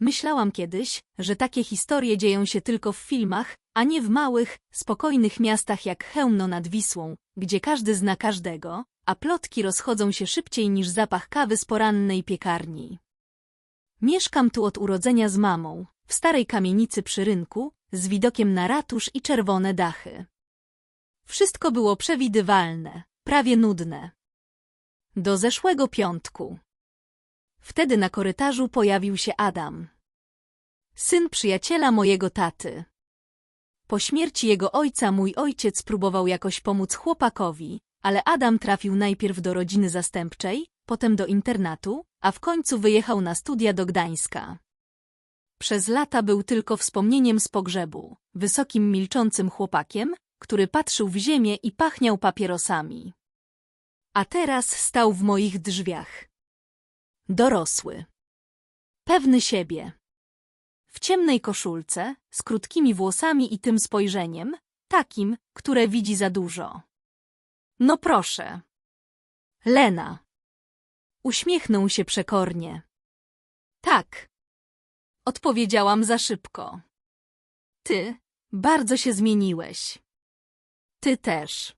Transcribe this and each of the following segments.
Myślałam kiedyś, że takie historie dzieją się tylko w filmach, a nie w małych, spokojnych miastach jak Chełmno nad Wisłą, gdzie każdy zna każdego, a plotki rozchodzą się szybciej niż zapach kawy z porannej piekarni. Mieszkam tu od urodzenia z mamą, w starej kamienicy przy rynku, z widokiem na ratusz i czerwone dachy. Wszystko było przewidywalne, prawie nudne. Do zeszłego piątku. Wtedy na korytarzu pojawił się Adam. Syn przyjaciela mojego taty. Po śmierci jego ojca mój ojciec próbował jakoś pomóc chłopakowi, ale Adam trafił najpierw do rodziny zastępczej, potem do internatu, a w końcu wyjechał na studia do Gdańska. Przez lata był tylko wspomnieniem z pogrzebu, wysokim milczącym chłopakiem, który patrzył w ziemię i pachniał papierosami. A teraz stał w moich drzwiach. Dorosły. Pewny siebie. W ciemnej koszulce, z krótkimi włosami i tym spojrzeniem, takim, które widzi za dużo. No proszę. Lena. Uśmiechnął się przekornie. Tak. Odpowiedziałam za szybko. Ty bardzo się zmieniłeś. Ty też.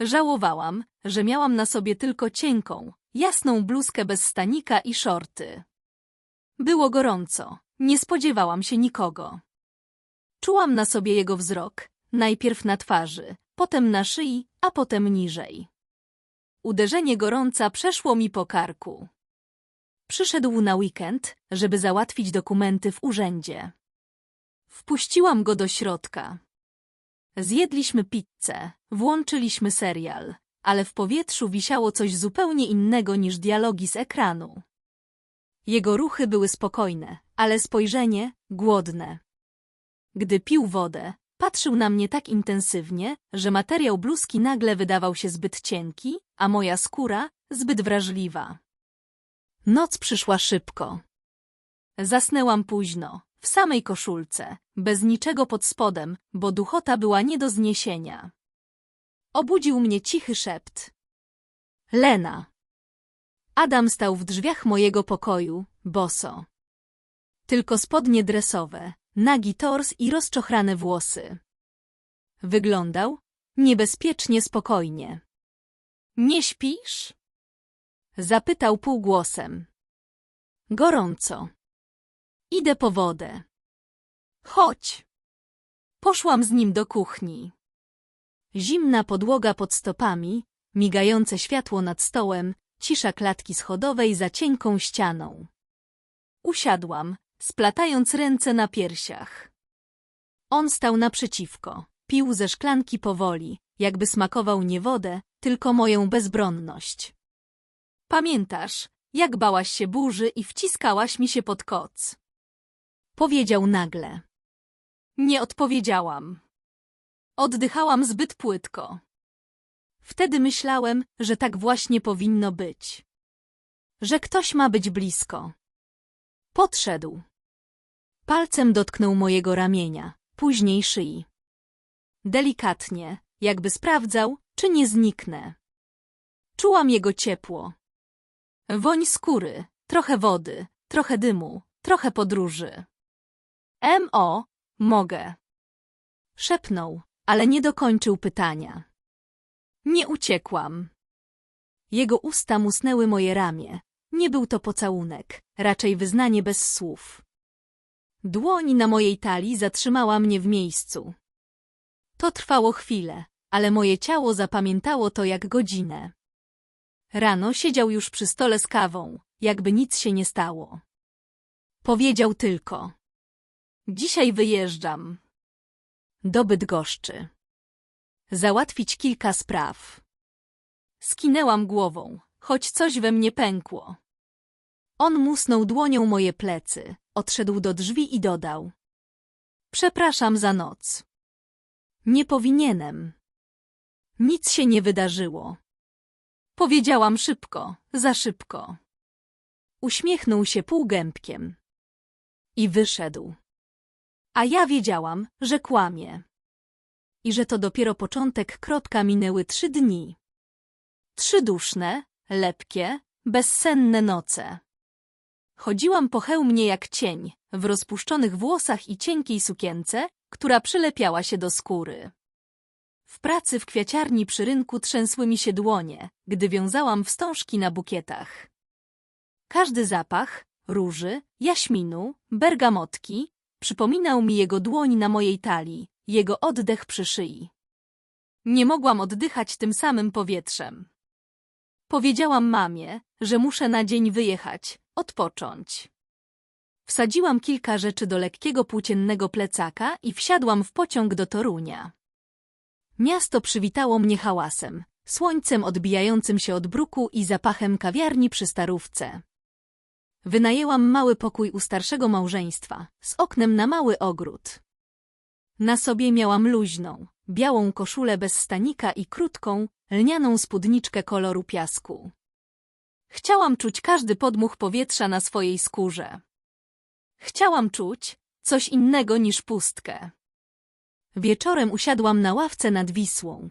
Żałowałam, że miałam na sobie tylko cienką, jasną bluzkę bez stanika i szorty. Było gorąco, nie spodziewałam się nikogo. Czułam na sobie jego wzrok, najpierw na twarzy, potem na szyi, a potem niżej. Uderzenie gorąca przeszło mi po karku. Przyszedł na weekend, żeby załatwić dokumenty w urzędzie. Wpuściłam go do środka. Zjedliśmy pizzę, włączyliśmy serial, ale w powietrzu wisiało coś zupełnie innego niż dialogi z ekranu. Jego ruchy były spokojne, ale spojrzenie głodne. Gdy pił wodę, patrzył na mnie tak intensywnie, że materiał bluzki nagle wydawał się zbyt cienki, a moja skóra zbyt wrażliwa. Noc przyszła szybko. Zasnęłam późno, w samej koszulce, bez niczego pod spodem, bo duchota była nie do zniesienia. Obudził mnie cichy szept. Lena. Adam stał w drzwiach mojego pokoju, boso. Tylko spodnie dresowe, nagi tors i rozczochrane włosy. Wyglądał niebezpiecznie spokojnie. Nie śpisz? Zapytał półgłosem. Gorąco. Idę po wodę. Chodź. Poszłam z nim do kuchni. Zimna podłoga pod stopami, migające światło nad stołem, cisza klatki schodowej za cienką ścianą. Usiadłam, splatając ręce na piersiach. On stał naprzeciwko, pił ze szklanki powoli, jakby smakował nie wodę, tylko moją bezbronność. Pamiętasz, jak bałaś się burzy i wciskałaś mi się pod koc? Powiedział nagle. Nie odpowiedziałam. Oddychałam zbyt płytko. Wtedy myślałem, że tak właśnie powinno być. Że ktoś ma być blisko. Podszedł. Palcem dotknął mojego ramienia, później szyi. Delikatnie, jakby sprawdzał, czy nie zniknę. Czułam jego ciepło. Woń skóry, trochę wody, trochę dymu, trochę podróży. M.O. Mogę. Szepnął, ale nie dokończył pytania. Nie uciekłam. Jego usta musnęły moje ramię. Nie był to pocałunek, raczej wyznanie bez słów. Dłoń na mojej talii zatrzymała mnie w miejscu. To trwało chwilę, ale moje ciało zapamiętało to jak godzinę. Rano siedział już przy stole z kawą, jakby nic się nie stało. Powiedział tylko. Dzisiaj wyjeżdżam. Do Bydgoszczy. Załatwić kilka spraw. Skinęłam głową, choć coś we mnie pękło. On musnął dłonią moje plecy, odszedł do drzwi i dodał. Przepraszam za noc. Nie powinienem. Nic się nie wydarzyło. Powiedziałam szybko, za szybko. Uśmiechnął się półgębkiem. I wyszedł. A ja wiedziałam, że kłamie. I że to dopiero początek kropka minęły trzy dni. Trzy duszne, lepkie, bezsenne noce. Chodziłam po hełmie jak cień, w rozpuszczonych włosach i cienkiej sukience, która przylepiała się do skóry. W pracy w kwiaciarni przy rynku trzęsły mi się dłonie, gdy wiązałam wstążki na bukietach. Każdy zapach, róży, jaśminu, bergamotki, przypominał mi jego dłoń na mojej talii, jego oddech przy szyi. Nie mogłam oddychać tym samym powietrzem. Powiedziałam mamie, że muszę na dzień wyjechać, odpocząć. Wsadziłam kilka rzeczy do lekkiego płóciennego plecaka i wsiadłam w pociąg do Torunia. Miasto przywitało mnie hałasem, słońcem odbijającym się od bruku i zapachem kawiarni przy starówce. Wynajęłam mały pokój u starszego małżeństwa, z oknem na mały ogród. Na sobie miałam luźną, białą koszulę bez stanika i krótką, lnianą spódniczkę koloru piasku. Chciałam czuć każdy podmuch powietrza na swojej skórze. Chciałam czuć coś innego niż pustkę. Wieczorem usiadłam na ławce nad Wisłą.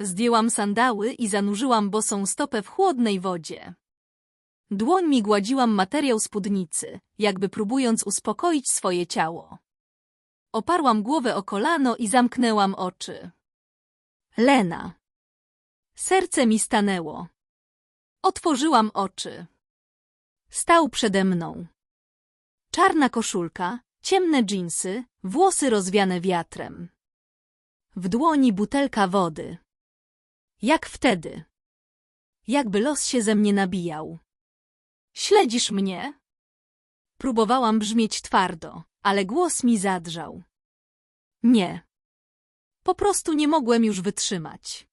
Zdjęłam sandały i zanurzyłam bosą stopę w chłodnej wodzie. Dłoń mi gładziłam materiał spódnicy, jakby próbując uspokoić swoje ciało. Oparłam głowę o kolano i zamknęłam oczy. Lena. Serce mi stanęło. Otworzyłam oczy. Stał przede mną. Czarna koszulka, ciemne dżinsy, włosy rozwiane wiatrem. W dłoni butelka wody. Jak wtedy. Jakby los się ze mnie nabijał. Śledzisz mnie? Próbowałam brzmieć twardo, ale głos mi zadrżał. Nie. Po prostu nie mogłem już wytrzymać.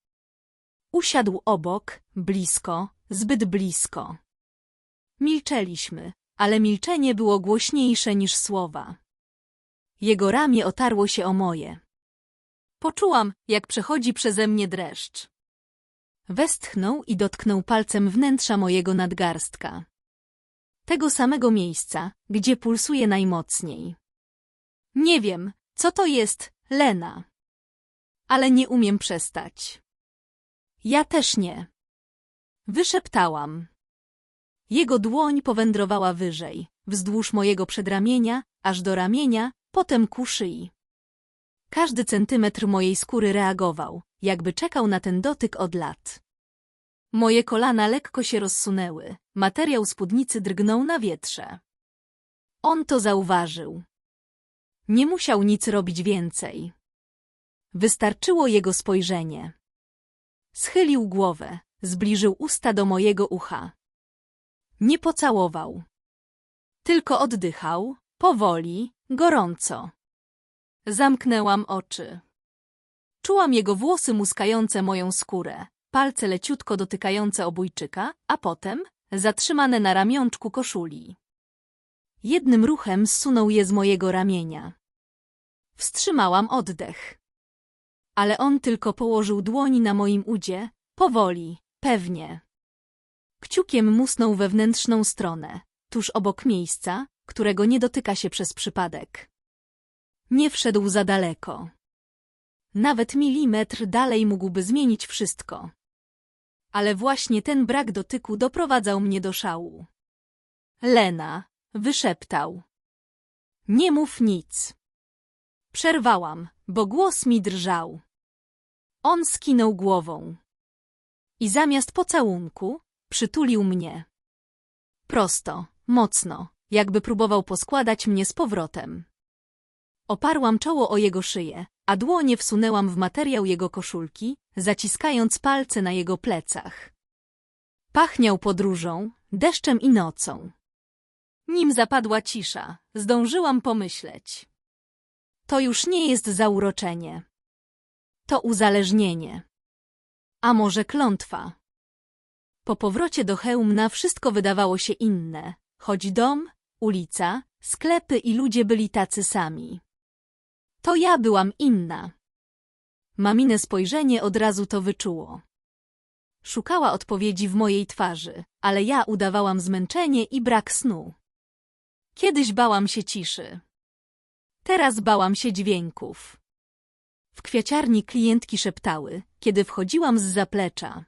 Usiadł obok, blisko, zbyt blisko. Milczeliśmy, ale milczenie było głośniejsze niż słowa. Jego ramię otarło się o moje. Poczułam, jak przechodzi przeze mnie dreszcz. Westchnął i dotknął palcem wnętrza mojego nadgarstka. Tego samego miejsca, gdzie pulsuje najmocniej. Nie wiem, co to jest, Lena. Ale nie umiem przestać. Ja też nie. Wyszeptałam. Jego dłoń powędrowała wyżej, wzdłuż mojego przedramienia, aż do ramienia, potem ku szyi. Każdy centymetr mojej skóry reagował, jakby czekał na ten dotyk od lat. Moje kolana lekko się rozsunęły, materiał spódnicy drgnął na wietrze. On to zauważył. Nie musiał nic robić więcej. Wystarczyło jego spojrzenie. Schylił głowę, zbliżył usta do mojego ucha. Nie pocałował. Tylko oddychał, powoli, gorąco. Zamknęłam oczy. Czułam jego włosy muskające moją skórę, palce leciutko dotykające obójczyka, a potem zatrzymane na ramionczku koszuli. Jednym ruchem zsunął je z mojego ramienia. Wstrzymałam oddech. Ale on tylko położył dłoni na moim udzie, powoli, pewnie. Kciukiem musnął wewnętrzną stronę, tuż obok miejsca, którego nie dotyka się przez przypadek. Nie wszedł za daleko. Nawet milimetr dalej mógłby zmienić wszystko. Ale właśnie ten brak dotyku doprowadzał mnie do szału. Lena, wyszeptał. Nie mów nic. Przerwałam, bo głos mi drżał. On skinął głową. I zamiast pocałunku, przytulił mnie. Prosto, mocno, jakby próbował poskładać mnie z powrotem. Oparłam czoło o jego szyję, a dłonie wsunęłam w materiał jego koszulki, zaciskając palce na jego plecach. Pachniał podróżą, deszczem i nocą. Nim zapadła cisza, zdążyłam pomyśleć. To już nie jest zauroczenie. To uzależnienie. A może klątwa? Po powrocie do Chełmna wszystko wydawało się inne, choć dom, ulica, sklepy i ludzie byli tacy sami. To ja byłam inna. Mamine spojrzenie od razu to wyczuło. Szukała odpowiedzi w mojej twarzy, ale ja udawałam zmęczenie i brak snu. Kiedyś bałam się ciszy. Teraz bałam się dźwięków. W kwiaciarni klientki szeptały, kiedy wchodziłam z zaplecza.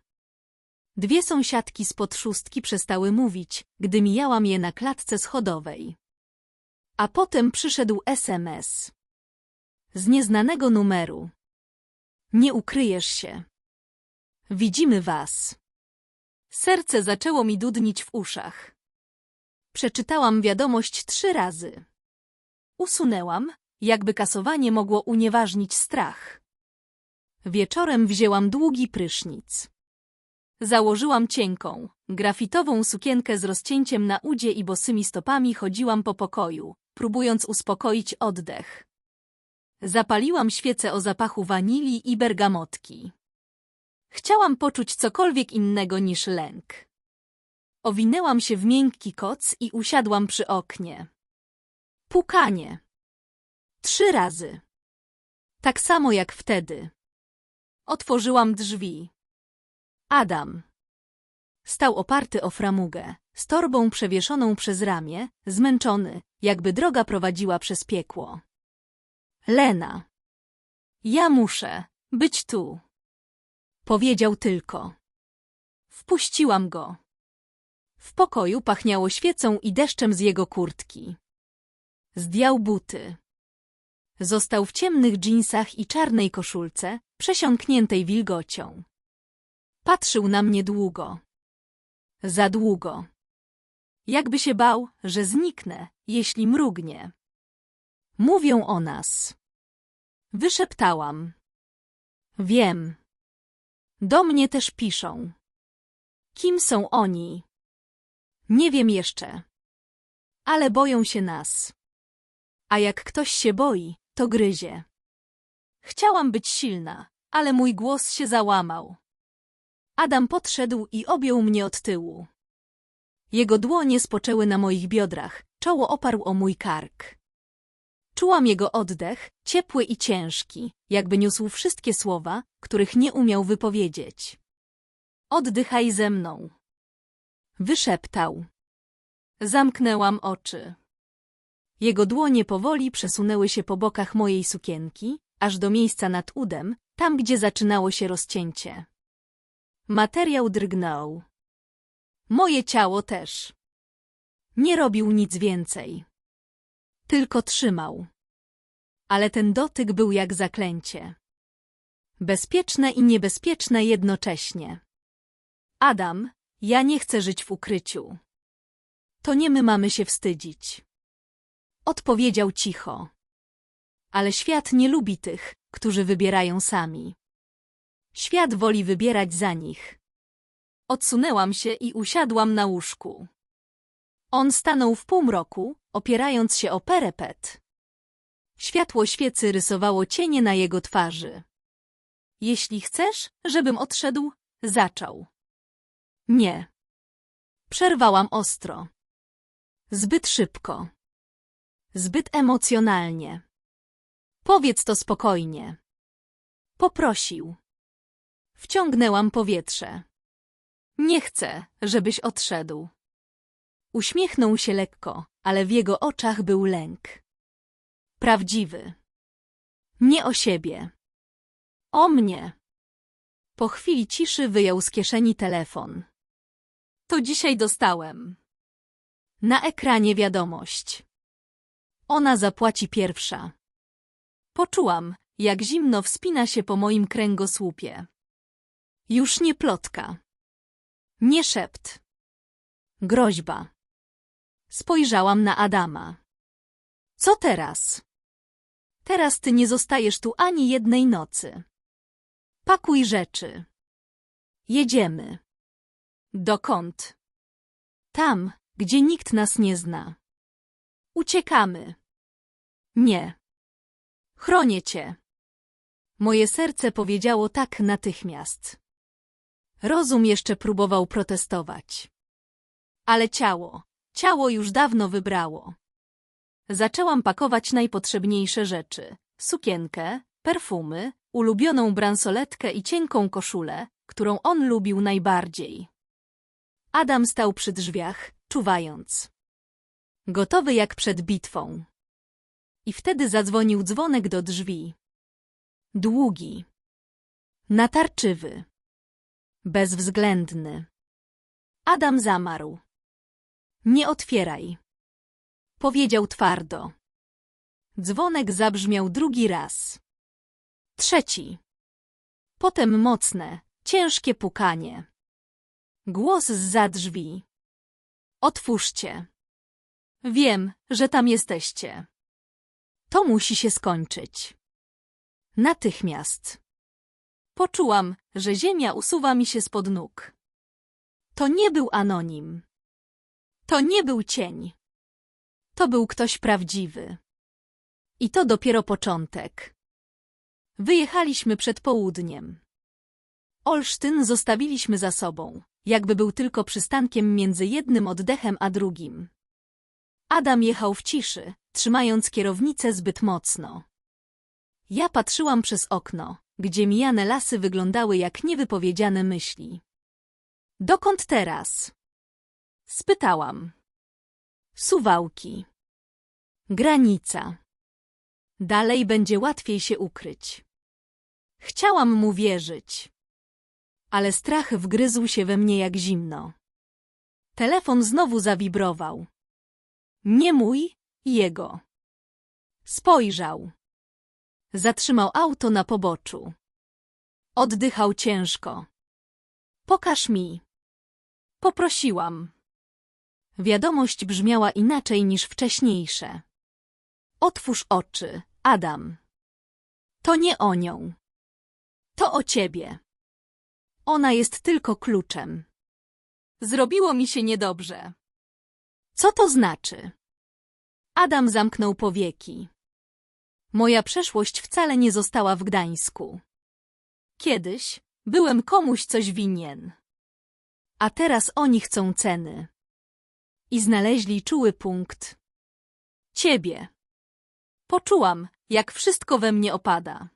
Dwie sąsiadki spod szóstki przestały mówić, gdy mijałam je na klatce schodowej. A potem przyszedł SMS. Z nieznanego numeru. Nie ukryjesz się. Widzimy was. Serce zaczęło mi dudnić w uszach. Przeczytałam wiadomość trzy razy. Usunęłam, jakby kasowanie mogło unieważnić strach. Wieczorem wzięłam długi prysznic. Założyłam cienką, grafitową sukienkę z rozcięciem na udzie i bosymi stopami chodziłam po pokoju, próbując uspokoić oddech. Zapaliłam świecę o zapachu wanilii i bergamotki. Chciałam poczuć cokolwiek innego niż lęk. Owinęłam się w miękki koc i usiadłam przy oknie. Pukanie. Trzy razy. Tak samo jak wtedy. Otworzyłam drzwi. Adam. Stał oparty o framugę, z torbą przewieszoną przez ramię, zmęczony, jakby droga prowadziła przez piekło. Lena. Ja muszę być tu. Powiedział tylko. Wpuściłam go. W pokoju pachniało świecą i deszczem z jego kurtki. Zdjął buty. Został w ciemnych dżinsach i czarnej koszulce, przesiąkniętej wilgocią. Patrzył na mnie długo. Za długo. Jakby się bał, że zniknę, jeśli mrugnie. Mówią o nas. Wyszeptałam. Wiem. Do mnie też piszą. Kim są oni? Nie wiem jeszcze. Ale boją się nas. A jak ktoś się boi, to gryzie. Chciałam być silna, ale mój głos się załamał. Adam podszedł i objął mnie od tyłu. Jego dłonie spoczęły na moich biodrach, czoło oparł o mój kark. Czułam jego oddech, ciepły i ciężki, jakby niósł wszystkie słowa, których nie umiał wypowiedzieć. Oddychaj ze mną. Wyszeptał. Zamknęłam oczy. Jego dłonie powoli przesunęły się po bokach mojej sukienki, aż do miejsca nad udem, tam gdzie zaczynało się rozcięcie. Materiał drgnął. Moje ciało też. Nie robił nic więcej. Tylko trzymał. Ale ten dotyk był jak zaklęcie. Bezpieczne i niebezpieczne jednocześnie. Adam, ja nie chcę żyć w ukryciu. To nie my mamy się wstydzić. Odpowiedział cicho. Ale świat nie lubi tych, którzy wybierają sami. Świat woli wybierać za nich. Odsunęłam się i usiadłam na łóżku. On stanął w półmroku, opierając się o perepet. Światło świecy rysowało cienie na jego twarzy. Jeśli chcesz, żebym odszedł, zaczął. Nie. Przerwałam ostro. Zbyt szybko. Zbyt emocjonalnie. Powiedz to spokojnie. Poprosił. Wciągnęłam powietrze. Nie chcę, żebyś odszedł. Uśmiechnął się lekko, ale w jego oczach był lęk. Prawdziwy. Nie o siebie. O mnie. Po chwili ciszy wyjął z kieszeni telefon. To dzisiaj dostałem. Na ekranie wiadomość. Ona zapłaci pierwsza. Poczułam, jak zimno wspina się po moim kręgosłupie. Już nie plotka. Nie szept. Groźba. Spojrzałam na Adama. Co teraz? Teraz ty nie zostajesz tu ani jednej nocy. Pakuj rzeczy. Jedziemy. Dokąd? Tam, gdzie nikt nas nie zna. Uciekamy. Nie. Chronię cię. Moje serce powiedziało tak natychmiast. Rozum jeszcze próbował protestować. Ale ciało, ciało już dawno wybrało. Zaczęłam pakować najpotrzebniejsze rzeczy. Sukienkę, perfumy, ulubioną bransoletkę i cienką koszulę, którą on lubił najbardziej. Adam stał przy drzwiach, czuwając. Gotowy jak przed bitwą. I wtedy zadzwonił dzwonek do drzwi. Długi. Natarczywy. bezwzględny. Adam zamarł. Nie otwieraj. Powiedział twardo. Dzwonek zabrzmiał drugi raz. Trzeci. Potem mocne, ciężkie pukanie. Głos zza drzwi. Otwórzcie. Wiem, że tam jesteście. To musi się skończyć. Natychmiast. Poczułam, że ziemia usuwa mi się spod nóg. To nie był anonim. To nie był cień. To był ktoś prawdziwy. I to dopiero początek. Wyjechaliśmy przed południem. Olsztyn zostawiliśmy za sobą, jakby był tylko przystankiem między jednym oddechem a drugim. Adam jechał w ciszy, trzymając kierownicę zbyt mocno. Ja patrzyłam przez okno, gdzie mijane lasy wyglądały jak niewypowiedziane myśli. Dokąd teraz? Spytałam. Suwałki. Granica. Dalej będzie łatwiej się ukryć. Chciałam mu wierzyć. Ale strach wgryzł się we mnie jak zimno. Telefon znowu zawibrował. Nie mój, jego. Spojrzał. Zatrzymał auto na poboczu. Oddychał ciężko. Pokaż mi. Poprosiłam. Wiadomość brzmiała inaczej niż wcześniejsze. Otwórz oczy, Adam. To nie o nią. To o ciebie. Ona jest tylko kluczem. Zrobiło mi się niedobrze. Co to znaczy? Adam zamknął powieki. Moja przeszłość wcale nie została w Gdańsku. Kiedyś byłem komuś coś winien. A teraz oni chcą ceny. I znaleźli czuły punkt. Ciebie. Poczułam, jak wszystko we mnie opada.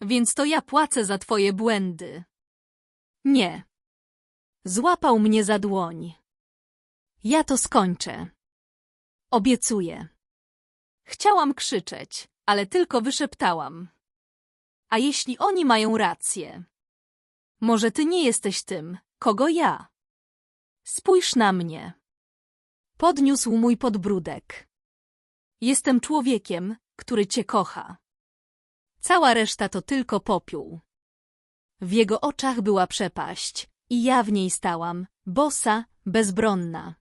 Więc to ja płacę za twoje błędy. Nie. Złapał mnie za dłoń. Ja to skończę. Obiecuję. Chciałam krzyczeć, ale tylko wyszeptałam. A jeśli oni mają rację? Może ty nie jesteś tym, kogo ja? Spójrz na mnie. Podniósł mój podbródek. Jestem człowiekiem, który cię kocha. Cała reszta to tylko popiół. W jego oczach była przepaść i ja w niej stałam, bosa, bezbronna.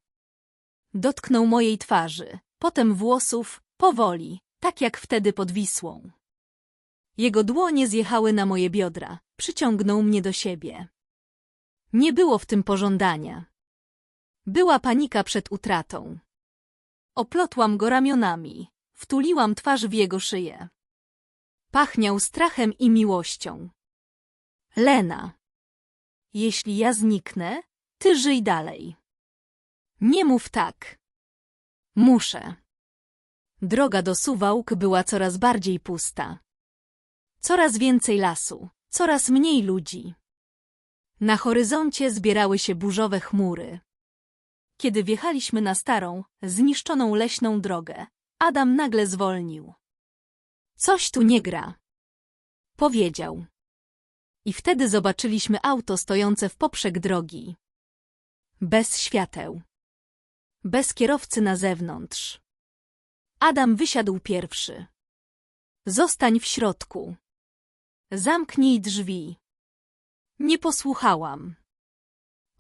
Dotknął mojej twarzy, potem włosów, powoli, tak jak wtedy pod Wisłą. Jego dłonie zjechały na moje biodra, przyciągnął mnie do siebie. Nie było w tym pożądania. Była panika przed utratą. Oplotłam go ramionami, wtuliłam twarz w jego szyję. Pachniał strachem i miłością. Lena. Jeśli ja zniknę, ty żyj dalej. Nie mów tak. Muszę. Droga do Suwałk była coraz bardziej pusta. Coraz więcej lasu, coraz mniej ludzi. Na horyzoncie zbierały się burzowe chmury. Kiedy wjechaliśmy na starą, zniszczoną leśną drogę, Adam nagle zwolnił. Coś tu nie gra. Powiedział. I wtedy zobaczyliśmy auto stojące w poprzek drogi. Bez świateł. Bez kierowcy na zewnątrz. Adam wysiadł pierwszy. Zostań w środku. Zamknij drzwi. Nie posłuchałam.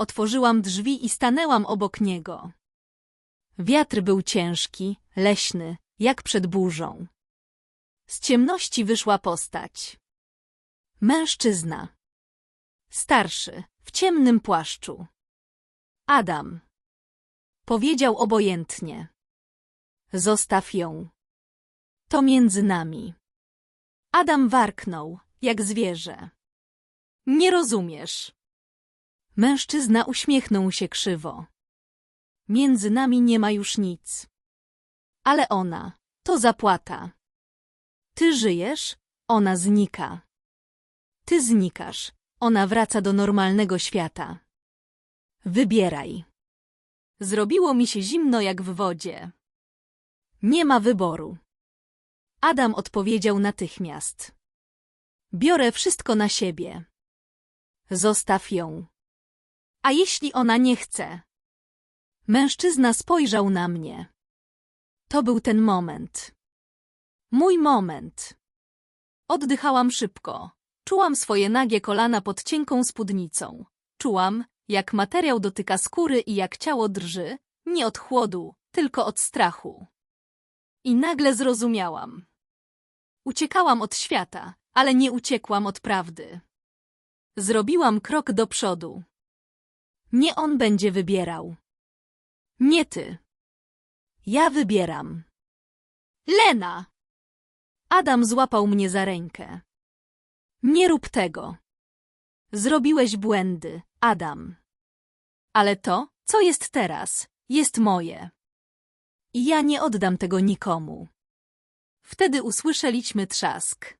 Otworzyłam drzwi i stanęłam obok niego. Wiatr był ciężki, leśny, jak przed burzą. Z ciemności wyszła postać. Mężczyzna. Starszy, w ciemnym płaszczu. Adam. Powiedział obojętnie. Zostaw ją. To między nami. Adam warknął, jak zwierzę. Nie rozumiesz. Mężczyzna uśmiechnął się krzywo. Między nami nie ma już nic. Ale ona, to zapłata. Ty żyjesz, ona znika. Ty znikasz, ona wraca do normalnego świata. Wybieraj. Zrobiło mi się zimno jak w wodzie. Nie ma wyboru. Adam odpowiedział natychmiast. Biorę wszystko na siebie. Zostaw ją. A jeśli ona nie chce? Mężczyzna spojrzał na mnie. To był ten moment. Mój moment. Oddychałam szybko. Czułam swoje nagie kolana pod cienką spódnicą. Czułam, jak materiał dotyka skóry i jak ciało drży, nie od chłodu, tylko od strachu. I nagle zrozumiałam. Uciekałam od świata, ale nie uciekłam od prawdy. Zrobiłam krok do przodu. Nie on będzie wybierał. Nie ty. Ja wybieram. Lena! Adam złapał mnie za rękę. Nie rób tego. Zrobiłeś błędy, Adam. Ale to, co jest teraz, jest moje. I ja nie oddam tego nikomu. Wtedy usłyszeliśmy trzask.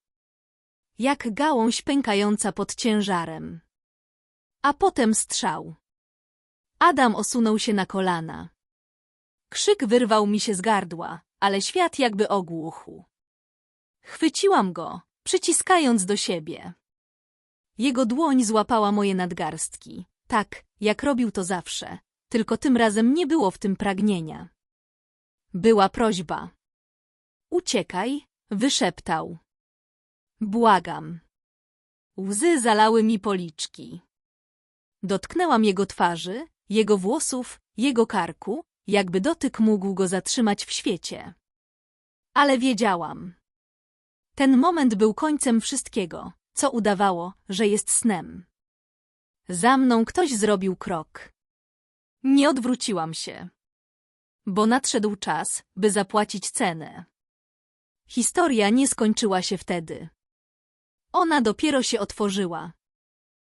Jak gałąź pękająca pod ciężarem. A potem strzał. Adam osunął się na kolana. Krzyk wyrwał mi się z gardła, ale świat jakby ogłuchł. Chwyciłam go, przyciskając do siebie. Jego dłoń złapała moje nadgarstki, tak, jak robił to zawsze, tylko tym razem nie było w tym pragnienia. Była prośba. Uciekaj, wyszeptał. Błagam. Łzy zalały mi policzki. Dotknęłam jego twarzy, jego włosów, jego karku, jakby dotyk mógł go zatrzymać w świecie. Ale wiedziałam. Ten moment był końcem wszystkiego, co udawało, że jest snem. Za mną ktoś zrobił krok. Nie odwróciłam się. Bo nadszedł czas, by zapłacić cenę. Historia nie skończyła się wtedy. Ona dopiero się otworzyła.